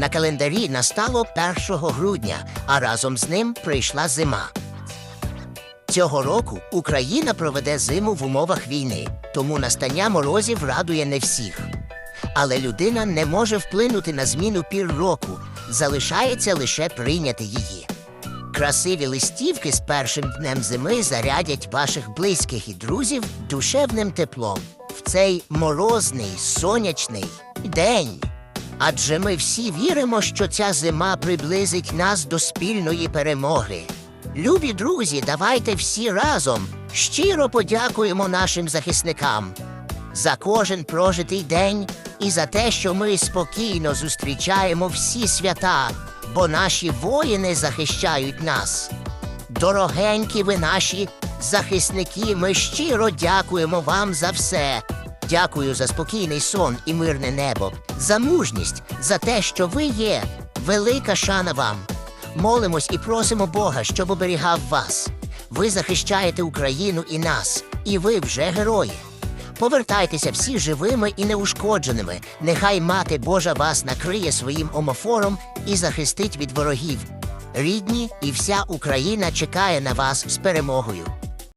На календарі настало 1 грудня, а разом з ним прийшла зима. Цього року Україна проведе зиму в умовах війни, тому настання морозів радує не всіх. Але людина не може вплинути на зміну пір року, залишається лише прийняти її. Красиві листівки з першим днем зими зарядять ваших близьких і друзів душевним теплом в цей морозний сонячний день. Адже ми всі віримо, що ця зима приблизить нас до спільної перемоги. Любі друзі, давайте всі разом щиро подякуємо нашим захисникам за кожен прожитий день і за те, що ми спокійно зустрічаємо всі свята, бо наші воїни захищають нас. Дорогенькі ви наші захисники, ми щиро дякуємо вам за все. Дякую за спокійний сон і мирне небо, за мужність, за те, що ви є. Велика шана вам. Молимось і просимо Бога, щоб оберігав вас. Ви захищаєте Україну і нас, і ви вже герої. Повертайтеся всі живими і неушкодженими. Нехай мати Божа вас накриє своїм омофором і захистить від ворогів. Рідні і вся Україна чекає на вас з перемогою.